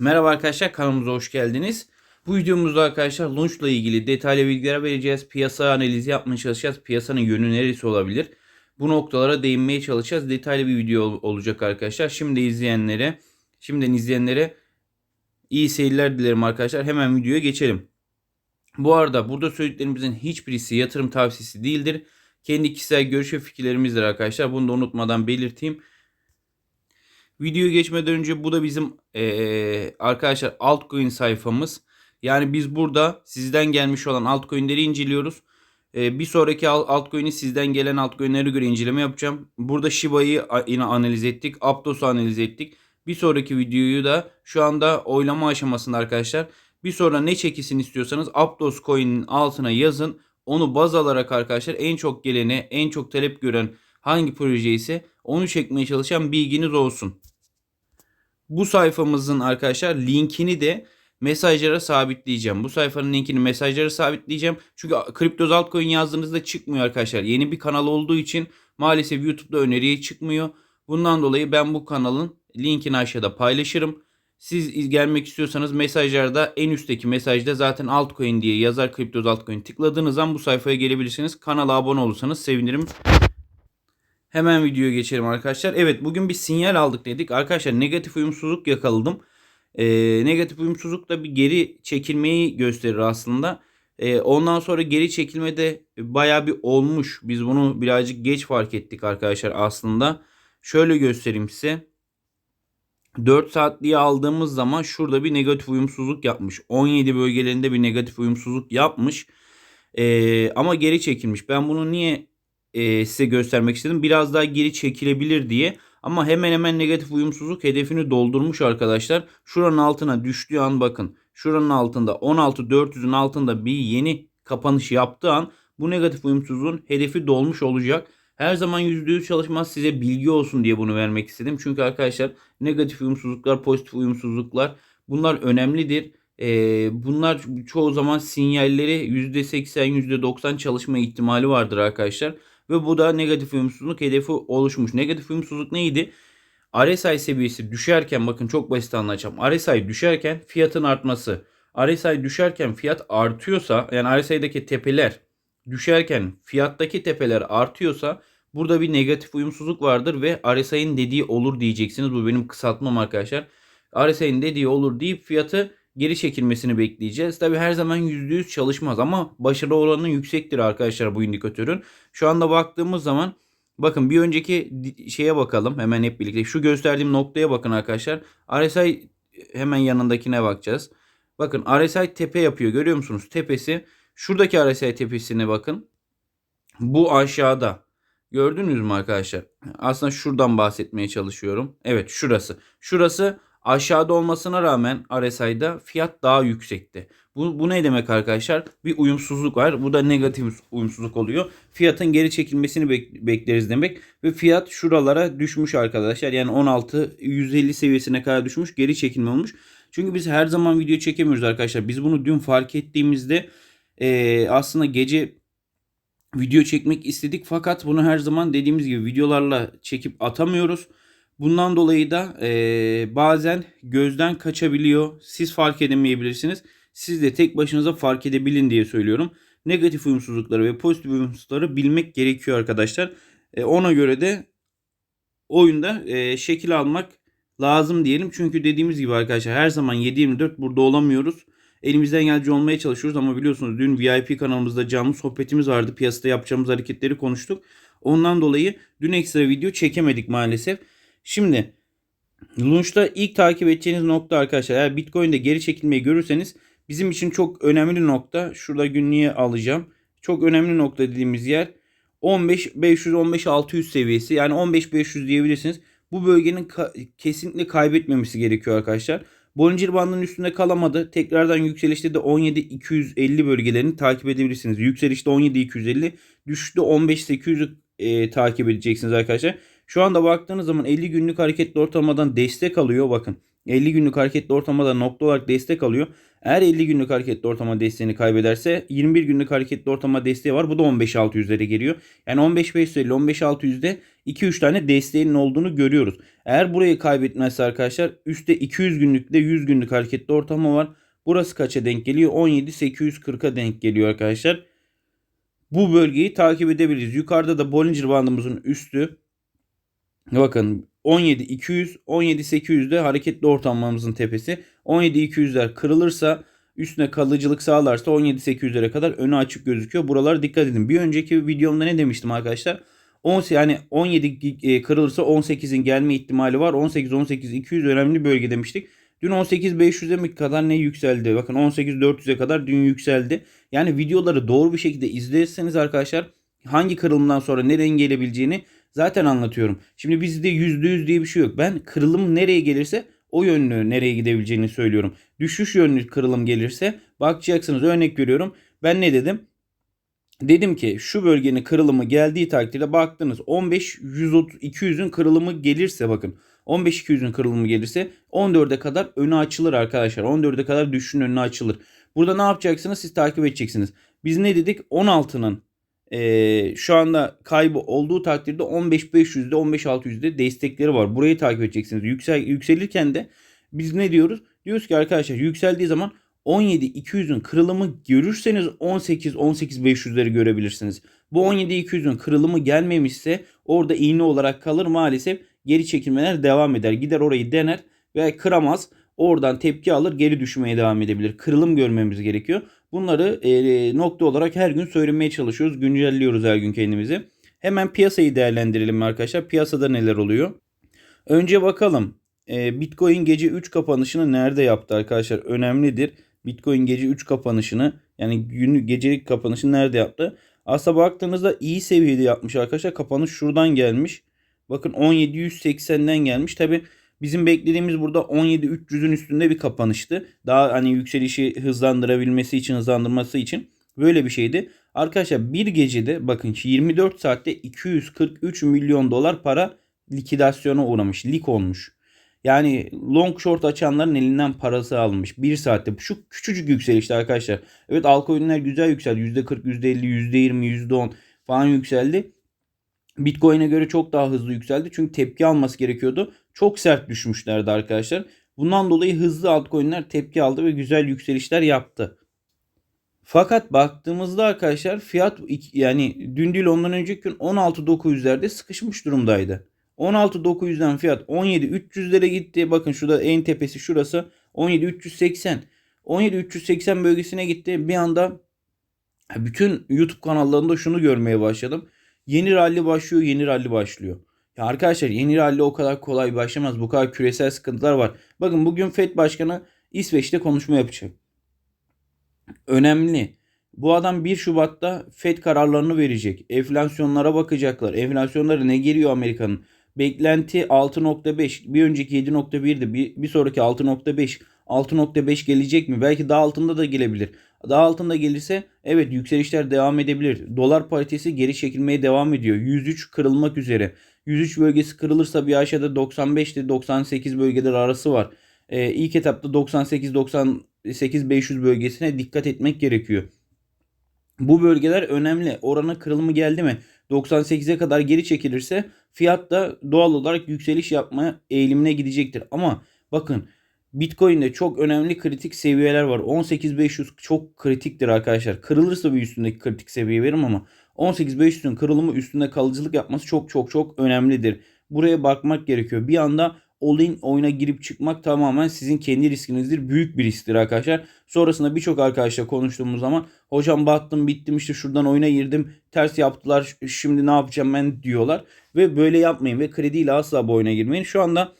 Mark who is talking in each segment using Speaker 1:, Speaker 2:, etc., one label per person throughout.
Speaker 1: Merhaba arkadaşlar kanalımıza hoş geldiniz. Bu videomuzda arkadaşlar launch ile ilgili detaylı bilgiler vereceğiz. Piyasa analizi yapmaya çalışacağız. Piyasanın yönü neresi olabilir? Bu noktalara değinmeye çalışacağız. Detaylı bir video ol- olacak arkadaşlar. Şimdi izleyenlere, şimdiden izleyenlere iyi seyirler dilerim arkadaşlar. Hemen videoya geçelim. Bu arada burada söylediklerimizin hiçbirisi yatırım tavsiyesi değildir. Kendi kişisel görüş ve fikirlerimizdir arkadaşlar. Bunu da unutmadan belirteyim. Videoya geçmeden önce bu da bizim eee, arkadaşlar altcoin sayfamız. Yani biz burada sizden gelmiş olan altcoin'leri inceliyoruz. Eee, bir sonraki al- altcoin'i sizden gelen altcoin'lere göre inceleme yapacağım. Burada Shiba'yı yine analiz ettik. Aptos'u analiz ettik. Bir sonraki videoyu da şu anda oylama aşamasında arkadaşlar. Bir sonra ne çekilsin istiyorsanız Aptos coin'in altına yazın. Onu baz alarak arkadaşlar en çok gelene, en çok talep gören hangi proje ise onu çekmeye çalışan bilginiz olsun. Bu sayfamızın arkadaşlar linkini de mesajlara sabitleyeceğim. Bu sayfanın linkini mesajlara sabitleyeceğim. Çünkü kriptoz altcoin yazdığınızda çıkmıyor arkadaşlar. Yeni bir kanal olduğu için maalesef YouTube'da öneriye çıkmıyor. Bundan dolayı ben bu kanalın linkini aşağıda paylaşırım. Siz gelmek istiyorsanız mesajlarda en üstteki mesajda zaten altcoin diye yazar kriptoz altcoin tıkladığınız zaman bu sayfaya gelebilirsiniz. Kanala abone olursanız sevinirim. Hemen videoya geçelim arkadaşlar. Evet bugün bir sinyal aldık dedik. Arkadaşlar negatif uyumsuzluk yakaladım. Ee, negatif uyumsuzluk da bir geri çekilmeyi gösterir aslında. Ee, ondan sonra geri çekilmede baya bir olmuş. Biz bunu birazcık geç fark ettik arkadaşlar aslında. Şöyle göstereyim size. 4 saatliği aldığımız zaman şurada bir negatif uyumsuzluk yapmış. 17 bölgelerinde bir negatif uyumsuzluk yapmış. Ee, ama geri çekilmiş. Ben bunu niye e, size göstermek istedim. Biraz daha geri çekilebilir diye. Ama hemen hemen negatif uyumsuzluk hedefini doldurmuş arkadaşlar. Şuranın altına düştüğü an bakın. Şuranın altında 16.400'ün altında bir yeni kapanış yaptığı an bu negatif uyumsuzluğun hedefi dolmuş olacak. Her zaman %100 çalışmaz size bilgi olsun diye bunu vermek istedim. Çünkü arkadaşlar negatif uyumsuzluklar, pozitif uyumsuzluklar bunlar önemlidir. Ee, bunlar çoğu zaman sinyalleri %80, %90 çalışma ihtimali vardır arkadaşlar. Ve bu da negatif uyumsuzluk hedefi oluşmuş. Negatif uyumsuzluk neydi? RSI seviyesi düşerken bakın çok basit anlatacağım. RSI düşerken fiyatın artması. RSI düşerken fiyat artıyorsa yani RSI'deki tepeler düşerken fiyattaki tepeler artıyorsa burada bir negatif uyumsuzluk vardır ve RSI'nin dediği olur diyeceksiniz. Bu benim kısaltmam arkadaşlar. RSI'nin dediği olur deyip fiyatı geri çekilmesini bekleyeceğiz. Tabi her zaman %100 çalışmaz ama başarı oranı yüksektir arkadaşlar bu indikatörün. Şu anda baktığımız zaman bakın bir önceki şeye bakalım hemen hep birlikte. Şu gösterdiğim noktaya bakın arkadaşlar. RSI hemen yanındakine bakacağız. Bakın RSI tepe yapıyor görüyor musunuz? Tepesi şuradaki RSI tepesine bakın. Bu aşağıda. Gördünüz mü arkadaşlar? Aslında şuradan bahsetmeye çalışıyorum. Evet şurası. Şurası aşağıda olmasına rağmen RSI'da fiyat daha yüksekti. Bu, bu ne demek arkadaşlar? Bir uyumsuzluk var. Bu da negatif uyumsuzluk oluyor. Fiyatın geri çekilmesini bek- bekleriz demek. Ve fiyat şuralara düşmüş arkadaşlar. Yani 16 150 seviyesine kadar düşmüş. Geri çekilme olmuş. Çünkü biz her zaman video çekemiyoruz arkadaşlar. Biz bunu dün fark ettiğimizde e, aslında gece video çekmek istedik. Fakat bunu her zaman dediğimiz gibi videolarla çekip atamıyoruz. Bundan dolayı da e, bazen gözden kaçabiliyor. Siz fark edemeyebilirsiniz. Siz de tek başınıza fark edebilin diye söylüyorum. Negatif uyumsuzlukları ve pozitif uyumsuzlukları bilmek gerekiyor arkadaşlar. E, ona göre de oyunda e, şekil almak lazım diyelim. Çünkü dediğimiz gibi arkadaşlar her zaman 7-24 burada olamıyoruz. Elimizden geldiğince olmaya çalışıyoruz ama biliyorsunuz dün VIP kanalımızda canlı sohbetimiz vardı. Piyasada yapacağımız hareketleri konuştuk. Ondan dolayı dün ekstra video çekemedik maalesef. Şimdi Launch'ta ilk takip edeceğiniz nokta arkadaşlar eğer Bitcoin'de geri çekilmeyi görürseniz bizim için çok önemli nokta. Şurada günlüğe alacağım. Çok önemli nokta dediğimiz yer 15 500 15 600 seviyesi. Yani 15 500 diyebilirsiniz. Bu bölgenin ka- kesinlikle kaybetmemesi gerekiyor arkadaşlar. Bollinger bandının üstünde kalamadı. Tekrardan yükselişte de 17 250 bölgelerini takip edebilirsiniz. Yükselişte 17 250, düşüşte 15 800'ü e, takip edeceksiniz arkadaşlar. Şu anda baktığınız zaman 50 günlük hareketli ortalamadan destek alıyor bakın. 50 günlük hareketli ortamada nokta olarak destek alıyor. Eğer 50 günlük hareketli ortama desteğini kaybederse 21 günlük hareketli ortama desteği var. Bu da 15-600'lere geliyor. Yani 15-550 15-600'de 2-3 tane desteğinin olduğunu görüyoruz. Eğer burayı kaybetmezse arkadaşlar üstte 200 günlük de 100 günlük hareketli ortama var. Burası kaça denk geliyor? 17-840'a denk geliyor arkadaşlar. Bu bölgeyi takip edebiliriz. Yukarıda da Bollinger bandımızın üstü. Bakın 17 200 17 800 de hareketli ortamlarımızın tepesi. 17 200'ler kırılırsa üstüne kalıcılık sağlarsa 17 800'lere kadar önü açık gözüküyor. Buralara dikkat edin. Bir önceki videomda ne demiştim arkadaşlar? 10 yani 17 e, kırılırsa 18'in gelme ihtimali var. 18 18 200 önemli bölge demiştik. Dün 18 500'e mi kadar ne yükseldi? Bakın 18 400'e kadar dün yükseldi. Yani videoları doğru bir şekilde izlerseniz arkadaşlar hangi kırılımdan sonra nereye gelebileceğini zaten anlatıyorum. Şimdi bizde %100 diye bir şey yok. Ben kırılım nereye gelirse o yönlü nereye gidebileceğini söylüyorum. Düşüş yönlü kırılım gelirse bakacaksınız örnek veriyorum. Ben ne dedim? Dedim ki şu bölgenin kırılımı geldiği takdirde baktınız 15 130 200'ün kırılımı gelirse bakın 15 200'ün kırılımı gelirse 14'e kadar önü açılır arkadaşlar. 14'e kadar düşüşün önü açılır. Burada ne yapacaksınız? Siz takip edeceksiniz. Biz ne dedik? 16'nın e, şu anda kaybı olduğu takdirde 15-500'de 15-600'de destekleri var. Burayı takip edeceksiniz. Yüksel, yükselirken de biz ne diyoruz? Diyoruz ki arkadaşlar yükseldiği zaman 17-200'ün kırılımı görürseniz 18-18-500'leri görebilirsiniz. Bu 17-200'ün kırılımı gelmemişse orada iğne olarak kalır maalesef geri çekilmeler devam eder. Gider orayı dener ve kıramaz. Oradan tepki alır geri düşmeye devam edebilir. Kırılım görmemiz gerekiyor. Bunları e, nokta olarak her gün söylemeye çalışıyoruz. Güncelliyoruz her gün kendimizi. Hemen piyasayı değerlendirelim arkadaşlar. Piyasada neler oluyor? Önce bakalım. E, Bitcoin gece 3 kapanışını nerede yaptı arkadaşlar? Önemlidir. Bitcoin gece 3 kapanışını yani günlük gecelik kapanışını nerede yaptı? Aslında baktığınızda iyi seviyede yapmış arkadaşlar. Kapanış şuradan gelmiş. Bakın 1780'den gelmiş. Tabi bizim beklediğimiz burada 17300'ün üstünde bir kapanıştı. Daha hani yükselişi hızlandırabilmesi için, hızlandırması için böyle bir şeydi. Arkadaşlar bir gecede bakın 24 saatte 243 milyon dolar para likidasyona uğramış. Lik olmuş. Yani long short açanların elinden parası almış. Bir saatte. Şu küçücük yükselişti arkadaşlar. Evet altcoin'ler güzel yükseldi. %40, %50, %20, %10 falan yükseldi. Bitcoin'e göre çok daha hızlı yükseldi. Çünkü tepki alması gerekiyordu. Çok sert düşmüşlerdi arkadaşlar. Bundan dolayı hızlı altcoin'ler tepki aldı ve güzel yükselişler yaptı. Fakat baktığımızda arkadaşlar fiyat yani dün değil ondan önceki gün 16.900'lerde sıkışmış durumdaydı. 16.900'den fiyat 17.300'lere gitti. Bakın şurada en tepesi şurası 17.380. 17.380 bölgesine gitti. Bir anda bütün YouTube kanallarında şunu görmeye başladım. Yeni rally başlıyor, yeni rally başlıyor. Ya arkadaşlar yeni rally o kadar kolay başlamaz. Bu kadar küresel sıkıntılar var. Bakın bugün FED Başkanı İsveç'te konuşma yapacak. Önemli. Bu adam 1 Şubat'ta FED kararlarını verecek. Enflasyonlara bakacaklar. Enflasyonları ne geliyor Amerika'nın? Beklenti 6.5. Bir önceki 7.1'di. Bir, bir sonraki 6.5. 6.5 gelecek mi? Belki daha altında da gelebilir. Daha altında gelirse evet yükselişler devam edebilir. Dolar paritesi geri çekilmeye devam ediyor. 103 kırılmak üzere. 103 bölgesi kırılırsa bir aşağıda 95 ile 98 bölgeler arası var. Ee, ilk etapta 98-98-500 bölgesine dikkat etmek gerekiyor. Bu bölgeler önemli. Oranın kırılımı geldi mi? 98'e kadar geri çekilirse fiyat da doğal olarak yükseliş yapma eğilimine gidecektir. Ama bakın Bitcoin'de çok önemli kritik seviyeler var. 18500 çok kritiktir arkadaşlar. Kırılırsa bir üstündeki kritik seviye verim ama 18500'ün kırılımı üstünde kalıcılık yapması çok çok çok önemlidir. Buraya bakmak gerekiyor. Bir anda all-in oyuna girip çıkmak tamamen sizin kendi riskinizdir. Büyük bir risktir arkadaşlar. Sonrasında birçok arkadaşla konuştuğumuz zaman hocam battım bittim işte şuradan oyuna girdim ters yaptılar şimdi ne yapacağım ben diyorlar. Ve böyle yapmayın ve krediyle asla bu oyuna girmeyin. Şu anda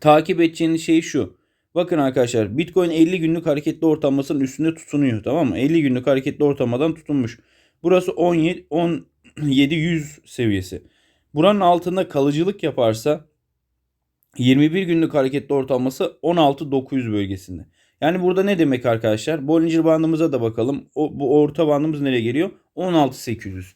Speaker 1: takip edeceğiniz şey şu. Bakın arkadaşlar Bitcoin 50 günlük hareketli ortalamasının üstünde tutunuyor tamam mı? 50 günlük hareketli ortalamadan tutunmuş. Burası 17 17 100 seviyesi. Buranın altında kalıcılık yaparsa 21 günlük hareketli ortalaması 16.900 bölgesinde. Yani burada ne demek arkadaşlar? Bollinger bandımıza da bakalım. O, bu orta bandımız nereye geliyor? 16.800.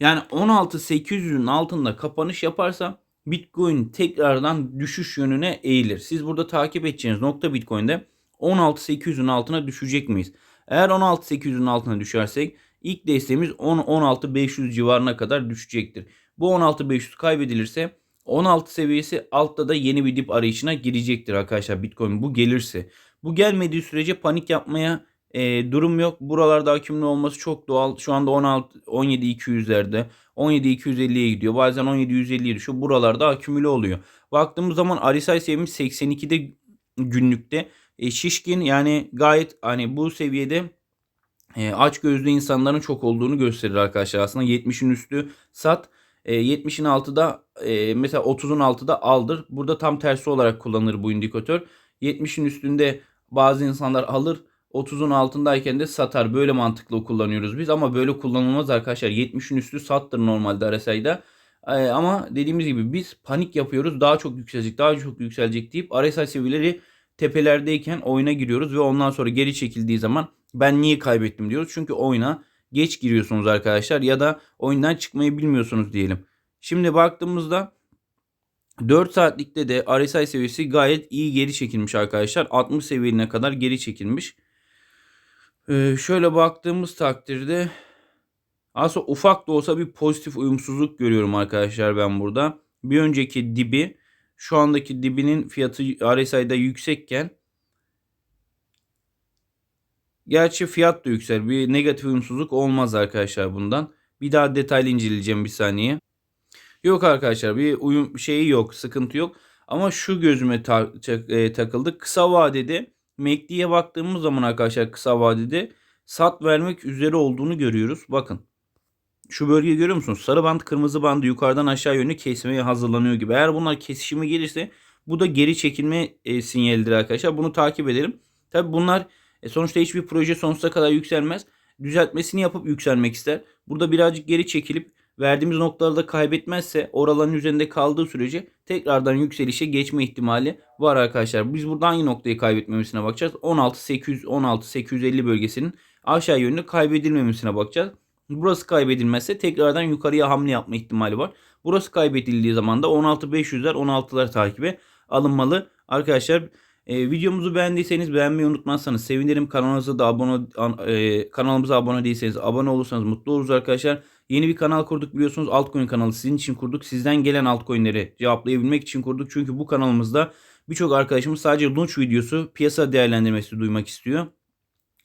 Speaker 1: Yani 16.800'ün altında kapanış yaparsa Bitcoin tekrardan düşüş yönüne eğilir. Siz burada takip edeceğiniz nokta Bitcoin'de 16.800'ün altına düşecek miyiz? Eğer 16.800'ün altına düşersek ilk desteğimiz 10-16.500 civarına kadar düşecektir. Bu 16.500 kaybedilirse 16 seviyesi altta da yeni bir dip arayışına girecektir arkadaşlar Bitcoin bu gelirse. Bu gelmediği sürece panik yapmaya e, durum yok. Buralarda akümlü olması çok doğal. Şu anda 16 17 200'lerde 17 250'ye gidiyor. Bazen 17 150'ye düşüyor. Buralarda akümüle oluyor. Baktığımız zaman RSI seviyemiz 82'de günlükte. E, şişkin yani gayet hani bu seviyede e, aç gözlü insanların çok olduğunu gösterir arkadaşlar. Aslında 70'in üstü sat. E, 70'in altı da e, mesela 30'un altı da aldır. Burada tam tersi olarak kullanılır bu indikatör. 70'in üstünde bazı insanlar alır. 30'un altındayken de satar. Böyle mantıklı kullanıyoruz biz ama böyle kullanılmaz arkadaşlar. 70'in üstü sattır normalde RSI'da. Ee, ama dediğimiz gibi biz panik yapıyoruz. Daha çok yükselecek, daha çok yükselecek deyip RSI seviyeleri tepelerdeyken oyuna giriyoruz ve ondan sonra geri çekildiği zaman ben niye kaybettim diyoruz. Çünkü oyuna geç giriyorsunuz arkadaşlar ya da oyundan çıkmayı bilmiyorsunuz diyelim. Şimdi baktığımızda 4 saatlikte de RSI seviyesi gayet iyi geri çekilmiş arkadaşlar. 60 seviyeline kadar geri çekilmiş. Ee, şöyle baktığımız takdirde aslında ufak da olsa bir pozitif uyumsuzluk görüyorum arkadaşlar ben burada. Bir önceki dibi şu andaki dibinin fiyatı RSI'da yüksekken gerçi fiyat da yüksel. Bir negatif uyumsuzluk olmaz arkadaşlar bundan. Bir daha detaylı inceleyeceğim bir saniye. Yok arkadaşlar bir uyum şeyi yok, sıkıntı yok. Ama şu gözüme ta- e, takıldı. Kısa vadede MACD'ye baktığımız zaman arkadaşlar kısa vadede sat vermek üzere olduğunu görüyoruz. Bakın. Şu bölgeyi görüyor musunuz? Sarı band kırmızı bandı yukarıdan aşağı yönlü kesmeye hazırlanıyor gibi. Eğer bunlar kesişimi gelirse bu da geri çekilme e, sinyalidir arkadaşlar. Bunu takip edelim. Tabi bunlar e, sonuçta hiçbir proje sonsuza kadar yükselmez. Düzeltmesini yapıp yükselmek ister. Burada birazcık geri çekilip verdiğimiz noktalarda kaybetmezse oraların üzerinde kaldığı sürece tekrardan yükselişe geçme ihtimali var arkadaşlar. Biz burada hangi noktayı kaybetmemesine bakacağız? 16.800 16.850 bölgesinin aşağı yönlü kaybedilmemesine bakacağız. Burası kaybedilmezse tekrardan yukarıya hamle yapma ihtimali var. Burası kaybedildiği zaman da 16.500'ler 16'lar takibe alınmalı. Arkadaşlar e, videomuzu beğendiyseniz beğenmeyi unutmazsanız sevinirim. Kanalımıza da abone e, kanalımıza abone değilseniz abone olursanız mutlu oluruz arkadaşlar. Yeni bir kanal kurduk biliyorsunuz. Altcoin kanalı sizin için kurduk. Sizden gelen altcoin'leri cevaplayabilmek için kurduk. Çünkü bu kanalımızda birçok arkadaşımız sadece launch videosu piyasa değerlendirmesi duymak istiyor.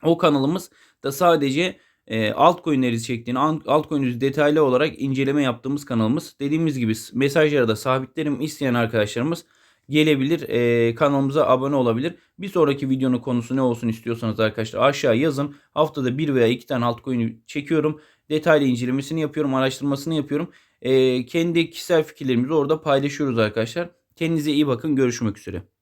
Speaker 1: O kanalımız da sadece e, altcoin'leri çektiğini, altcoin'leri detaylı olarak inceleme yaptığımız kanalımız. Dediğimiz gibi mesajlara da sabitlerim isteyen arkadaşlarımız gelebilir. E, kanalımıza abone olabilir. Bir sonraki videonun konusu ne olsun istiyorsanız arkadaşlar aşağı yazın. Haftada bir veya iki tane altcoin'i çekiyorum. Detaylı incelemesini yapıyorum, araştırmasını yapıyorum. E, kendi kişisel fikirlerimizi orada paylaşıyoruz arkadaşlar. Kendinize iyi bakın. Görüşmek üzere.